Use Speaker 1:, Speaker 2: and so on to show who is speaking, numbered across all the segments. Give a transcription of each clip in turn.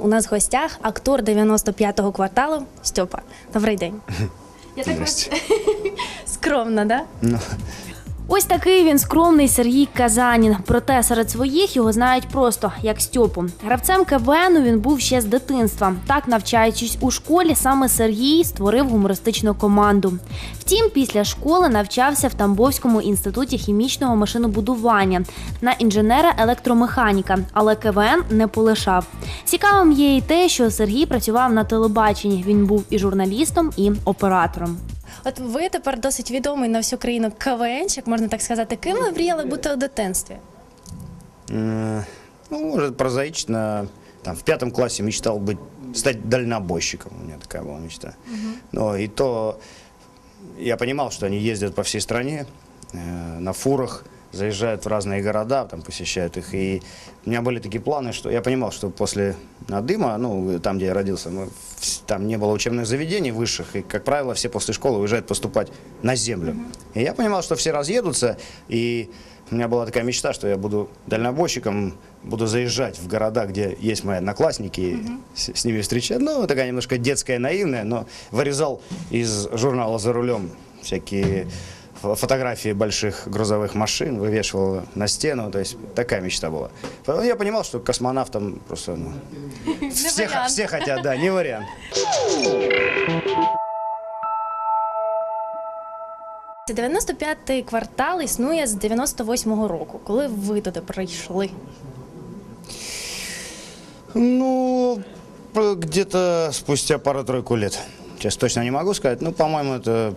Speaker 1: У нас в гостях актор 95-го кварталу Стьопа. Добрий день. Я так
Speaker 2: Здрасте.
Speaker 1: скромно, да?
Speaker 2: Ну,
Speaker 1: Ось такий він скромний Сергій Казанін. Проте серед своїх його знають просто як Стьопу. Гравцем КВНу він був ще з дитинства. Так, навчаючись у школі, саме Сергій створив гумористичну команду. Втім, після школи навчався в Тамбовському інституті хімічного машинобудування на інженера електромеханіка, але КВН не полишав. Цікавим є і те, що Сергій працював на телебаченні. Він був і журналістом, і оператором. От ви тепер досить відомий на всю країну КВНчик, можна так сказати. Ким ви мріяли бути у дитинстві?
Speaker 2: э, ну, может, прозаично. Там, в пятом классе мечтал быть, стать дальнобойщиком. У меня такая была мечта. Но и то я понимал, что они ездят по всей стране э, на фурах, заезжают в разные города, там посещают их. И у меня были такие планы, что я понимал, что после Надыма, ну, там, где я родился, мы, там не было учебных заведений высших, и, как правило, все после школы уезжают поступать на землю. И я понимал, что все разъедутся, и у меня была такая мечта, что я буду дальнобойщиком, буду заезжать в города, где есть мои одноклассники, с, с ними встречать. Ну, такая немножко детская, наивная, но вырезал из журнала «За рулем» всякие фо- фотографии больших грузовых машин, вывешивал на стену, то есть такая мечта была. Я понимал, что космонавтом просто, ну, все, все хотят, да, не вариант.
Speaker 1: Це 95-й квартал існує з 98-го року. Коли ви туди прийшли?
Speaker 2: Ну, где-то спустя пару-тройку лет. Сейчас точно не могу сказать, ну, по-моему, это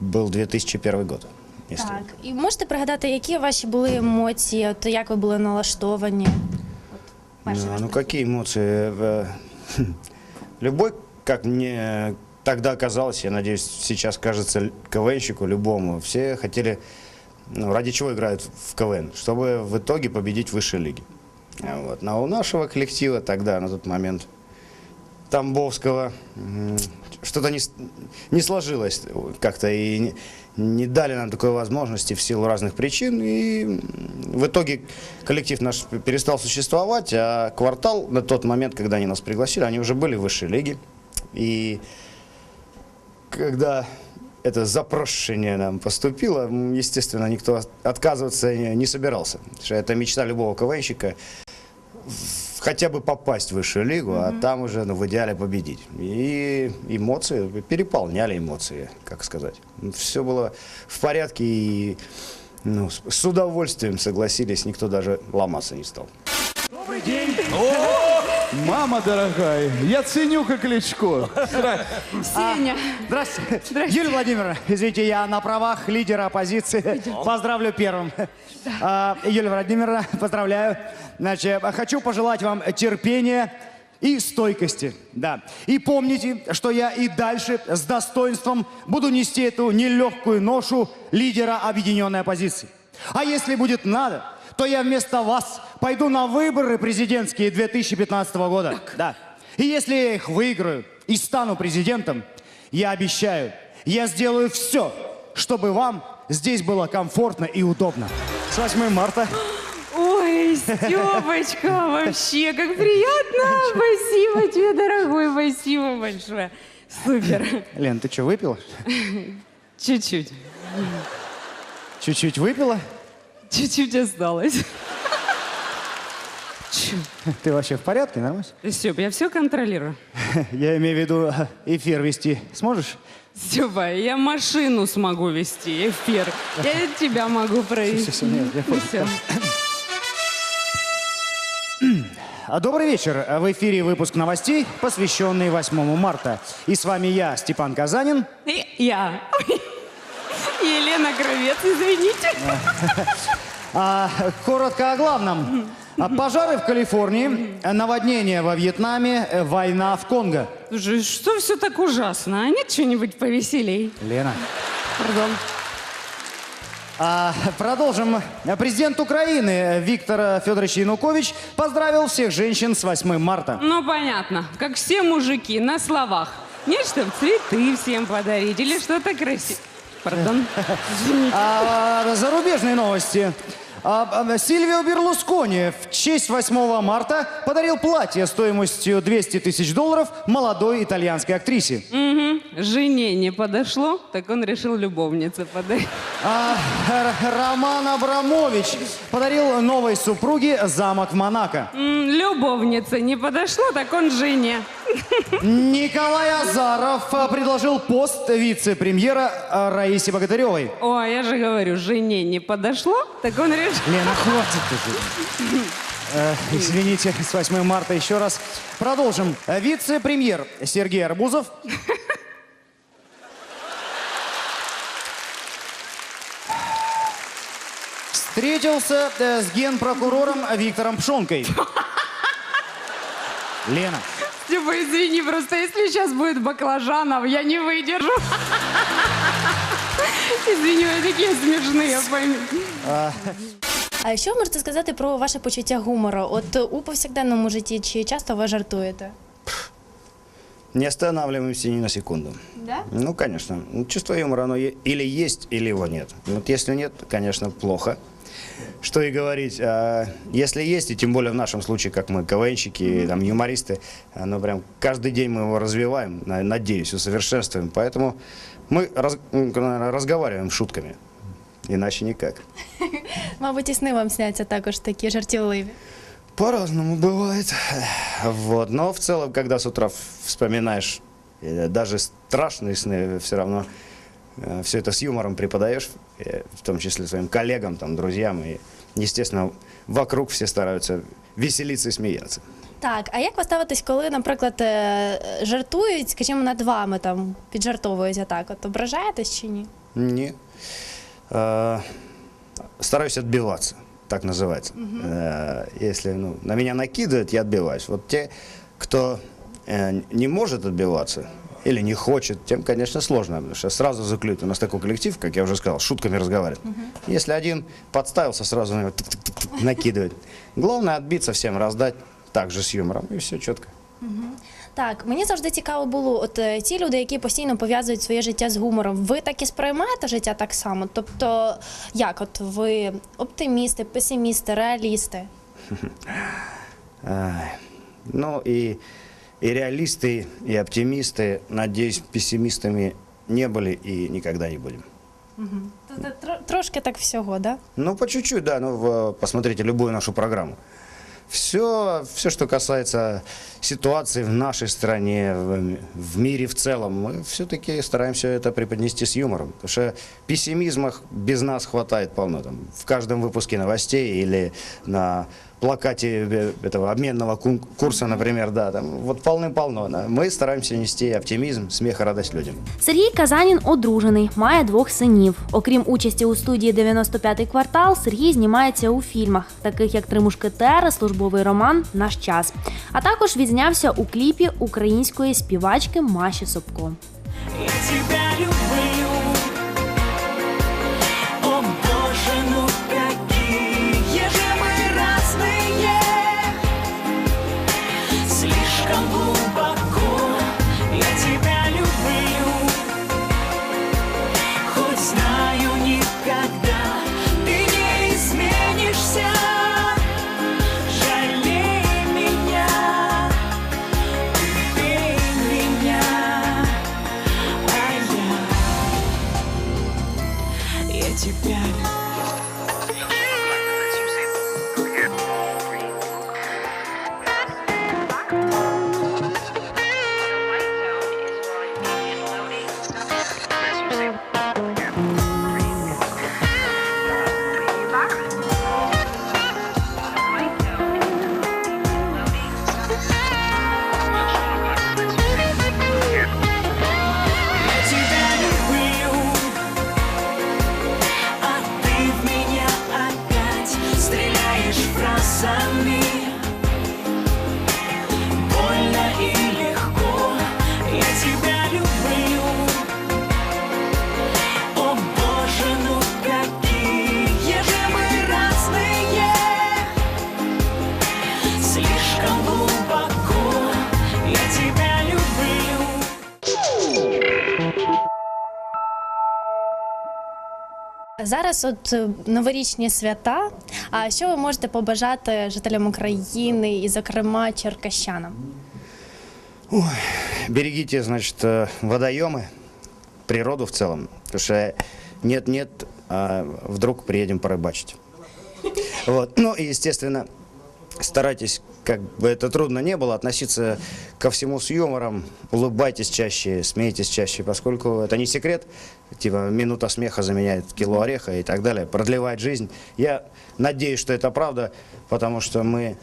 Speaker 2: был 2001 год. если-
Speaker 1: Так. І можете пригадати, які ваші були емоції, от як ви були налаштовані? От, перший
Speaker 2: Ну,
Speaker 1: раз
Speaker 2: ну,
Speaker 1: прийшли.
Speaker 2: какие эмоции? Э, Любой, как мне тогда казалось, я надеюсь, сейчас кажется л- КВНщику любому, все хотели, ну, ради чего играют в КВН? Чтобы в итоге победить в высшей лиге. А Вот. Но у нашего коллектива тогда, на тот момент, Тамбовского, м, что-то не, не сложилось как-то и не, не дали нам такой возможности в силу разных причин. И в итоге коллектив наш перестал существовать, а квартал на тот момент, когда они нас пригласили, они уже были в высшей лиге. И когда это запрошение нам поступило, естественно, никто отказываться не собирался. Это мечта любого КВНщика хотя бы попасть в высшую лигу, а там уже ну, в идеале победить. И эмоции, переполняли эмоции, как сказать. Все было в порядке и ну, с- с удовольствием согласились, никто даже ломаться не стал.
Speaker 3: Мама дорогая, я ценю как Кличко.
Speaker 4: Сеня.
Speaker 5: Здравствуйте.
Speaker 4: Здрасте.
Speaker 5: Юлия Владимировна, извините, я на правах лидера оппозиции. Поздравлю первым. А, Юлия Владимировна, поздравляю. Значит, хочу пожелать вам терпения и стойкости. Да. И помните, что я и дальше с достоинством буду нести эту нелегкую ношу лидера объединенной оппозиции. А если будет надо, то я вместо вас пойду на выборы президентские 2015 года. Да. И если я их выиграю и стану президентом, я обещаю, я сделаю все, чтобы вам здесь было комфортно и удобно. С 8 марта.
Speaker 4: Ой, Степочка, вообще, как приятно. Спасибо тебе, дорогой, спасибо большое. Супер.
Speaker 5: Лен, ты что, выпила?
Speaker 4: Чуть-чуть.
Speaker 5: Чуть-чуть выпила?
Speaker 4: Чуть-чуть осталось.
Speaker 5: Ты вообще в порядке, нормально?
Speaker 4: Степ, я все контролирую.
Speaker 5: Я имею в виду, эфир вести сможешь?
Speaker 4: Степа, я машину смогу вести, эфир. Я тебя могу провести.
Speaker 5: Всё, всё, нет, я понял. А, Добрый вечер. В эфире выпуск новостей, посвященный 8 марта. И с вами я, Степан Казанин.
Speaker 4: И я. Елена Кровец, извините.
Speaker 5: А, коротко о главном. А, Пожары в Калифорнии, наводнение во Вьетнаме, э, война в Конго.
Speaker 4: Слушай, что все так ужасно? А нет что-нибудь повеселей?
Speaker 5: Лена.
Speaker 4: Пардон.
Speaker 5: А, продолжим. Президент Украины Виктор Федорович Янукович поздравил всех женщин с 8 марта.
Speaker 4: Ну, понятно. Как все мужики, на словах. Нет, чтобы цветы всем подарить или что-то красивое. Пардон. Извините.
Speaker 5: А, зарубежные новости. А, а, Сильвио Берлускони в честь 8 марта подарил платье стоимостью 200 тысяч долларов молодой итальянской актрисе.
Speaker 4: Мгм. Жене не подошло, так он решил любовнице подарить.
Speaker 5: А, Роман Абрамович подарил новой супруге замок в Монако.
Speaker 4: М, Любовнице не подошло, так он жене.
Speaker 5: Николай Азаров а, предложил пост вице-премьера а, Раисе Богатыревой.
Speaker 4: О, а я же говорю, жене не подошло, так он решил...
Speaker 5: Лена, хватит уже. Э, Извините, с 8 марта еще раз. Продолжим. Э, Вице-премьер Сергей Арбузов встретился э, с генпрокурором Виктором Пшонкой. Лена,
Speaker 4: Типа, извини, просто если сейчас будет баклажанов, я не выдержу. Извини, вы такие смешные, пойми.
Speaker 6: А що можете сказати про ваше почуття гумору? От у повсякденному житті чи часто ви жартуєте?
Speaker 2: Не останавливаемся ни на секунду.
Speaker 6: Да?
Speaker 2: Ну, конечно. Чувство юмора, оно или есть, или его нет. Вот если нет, конечно, плохо. Что и говорить. А если есть, и тем более в нашем случае, как мы, КВНщики, там, юмористы, оно прям каждый день мы его развиваем, на- надеюсь, усовершенствуем. Поэтому мы раз- ну, наверное, разговариваем шутками. Иначе никак.
Speaker 6: Мабуть, і сни вам сняться також такі жартівливі.
Speaker 2: По-разному бывает. Вот. Но в целом, когда с утра вспоминаешь э, даже страшные сны, все равно все это с юмором преподаешь, э, в том числе своим коллегам, там, друзьям. И, естественно, вокруг все стараются веселиться и смеяться.
Speaker 6: Так, а як ви ставитесь, коли, наприклад, е, жартують, скажімо, над вами там піджартовують атак? От ображаєтесь чи ні?
Speaker 2: Не. Э, Стараюсь отбиваться, так называется. Э, Если ну, на меня накидывают, я отбиваюсь. Вот те, кто э, не может отбиваться или не хочет, тем, конечно, сложно, потому что сразу заклюют. У нас такой коллектив, как я уже сказал, с шутками разговаривает. Если один подставился, сразу на него тык-тык-тык-тык накидывает. Главное отбиться всем, раздать также с юмором, и все четко.
Speaker 6: Так, мені завжди цікаво було, от е, ті люди, які постійно пов'язують своє життя з гумором, ви так і сприймаєте життя так само? Тобто, як от ви оптимісти, песимісти, реалісти?
Speaker 2: Ай, Ну и, и реалисты, и оптимисты, надеюсь, пессимистами не были и никогда не будем.
Speaker 6: Тро- трошки так всього, да?
Speaker 2: Ну, по чуть-чуть, да. Ну, в- посмотрите любую нашу программу. Все, все, что касается ситуации в нашей стране, в, в мире в целом, мы все-таки стараемся это преподнести с юмором. Потому что пессимизма без нас хватает полно. Там, в каждом выпуске новостей или на плакате э, этого обменного кун- курса, например, да, там вот полным-полно. да. Мы стараемся нести оптимизм, смех и радость людям.
Speaker 1: Сергій Казанін одружений, має двох синів. Окрім участі у студії «95-й квартал, Сергій знімається у фільмах, таких як Три мушкетери, службовий роман Наш час. А також відзнявся у кліпі української співачки Маші Собко.
Speaker 6: Зараз от новорічні свята. А що ви можете побажати жителям України і, зокрема, черкащанам?
Speaker 2: Ой, берегите, значит, э, водоемы, природу в целом. Потому что нет-нет, а вдруг приедем порыбачить. Вот. Ну и, естественно, старайтесь как бы это трудно не было, относиться ко всему с юмором, улыбайтесь чаще, смейтесь чаще, поскольку это не секрет, типа минута смеха заменяет кило ореха и так далее, продлевает жизнь. Я надеюсь, что это правда, потому что мы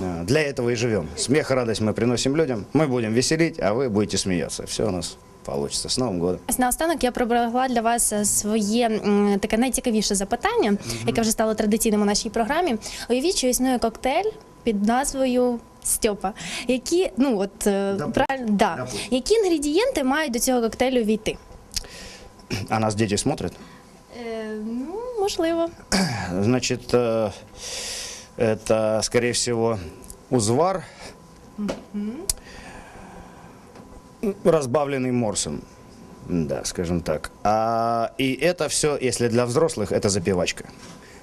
Speaker 2: э, для этого и живем. Смех и радость мы приносим людям, мы будем веселить, а вы будете смеяться. Все у нас получится. С Новым годом!
Speaker 6: Ось наостанок я приберегла для вас е, своє м, таке найцікавіше запитання, яке вже стало традиційним у нашій програмі. Уявіть, що існує коктейль під назвою Стьопа. Які, ну от е,
Speaker 2: Допустим.
Speaker 6: правильно, да.
Speaker 2: Допустим.
Speaker 6: які інгредієнти мають до цього коктейлю війти?
Speaker 2: А нас дети смотрят?
Speaker 6: Е, ну, можливо.
Speaker 2: Значит, э, это, скорее всего, узвар, разбавленный морсом. Да, скажем так. А, и это все, если для взрослых, это запивачка.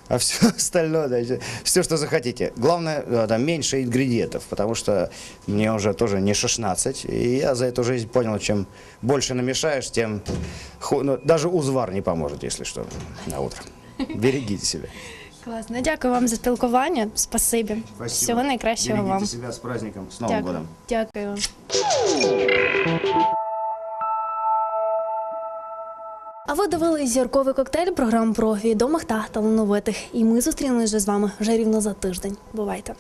Speaker 2: А все остальное, все, что захотите. Главное, э, да, меньше ингредиентов, потому что мне уже тоже не 16. И я за эту жизнь понял, чем больше намешаешь, тем ху- ну, даже узвар не поможет, если что, на утро. Берегите себя.
Speaker 6: Класно. Дякую вам за спілкування. Спасибі. Всього найкращого
Speaker 2: Берегите
Speaker 6: вам.
Speaker 2: себя с праздником, с Новым
Speaker 6: Дякую.
Speaker 2: годом.
Speaker 6: Дякую. А ви дивились зірковий коктейль програм про відомих та талановитих. І ми зустрінемось вже з вами вже рівно за тиждень. Бувайте.